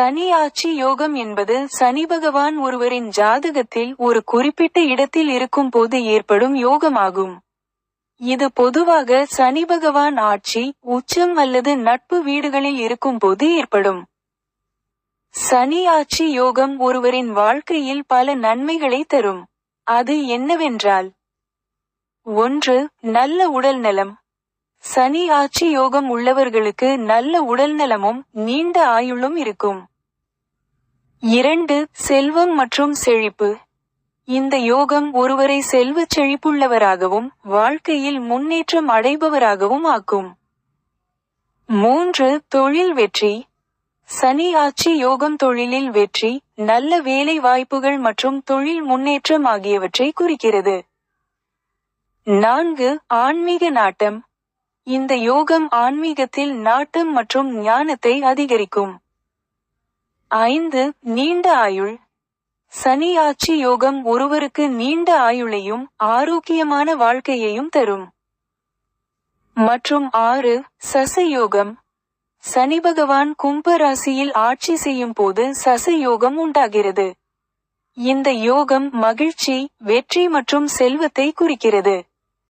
சனி ஆட்சி யோகம் என்பது சனி பகவான் ஒருவரின் ஜாதகத்தில் ஒரு குறிப்பிட்ட இடத்தில் இருக்கும் போது ஏற்படும் யோகமாகும். இது பொதுவாக சனி பகவான் ஆட்சி உச்சம் அல்லது நட்பு வீடுகளில் இருக்கும் போது ஏற்படும். சனி ஆட்சி யோகம் ஒருவரின் வாழ்க்கையில் பல நன்மைகளை தரும். அது என்னவென்றால் ஒன்று நல்ல உடல் நலம். சனி ஆட்சி யோகம் உள்ளவர்களுக்கு நல்ல உடல் நலமும் நீண்ட ஆயுளும் இருக்கும். இரண்டு செல்வம் மற்றும் செழிப்பு. இந்த யோகம் ஒருவரை செல்வச் செழிப்புள்ளவராகவும் வாழ்க்கையில் முன்னேற்றம் அடைபவராகவும் ஆக்கும். மூன்று தொழில் வெற்றி. சனி ஆட்சி யோகம் தொழிலில் வெற்றி நல்ல வேலை வாய்ப்புகள் மற்றும் தொழில் முன்னேற்றம் ஆகியவற்றை குறிக்கிறது. நான்கு ஆன்மீக நாட்டம். இந்த யோகம் ஆன்மீகத்தில் நாட்டம் மற்றும் ஞானத்தை அதிகரிக்கும். ஐந்து நீண்ட ஆயுள். சனி ஆட்சி யோகம் ஒருவருக்கு நீண்ட ஆயுளையும் ஆரோக்கியமான வாழ்க்கையையும் தரும். மற்றும் ஆறு சசயோகம். சனி பகவான் கும்ப ராசியில் ஆட்சி செய்யும் போது சசயோகம் உண்டாகிறது. இந்த யோகம் மகிழ்ச்சி வெற்றி மற்றும் செல்வத்தை குறிக்கிறது.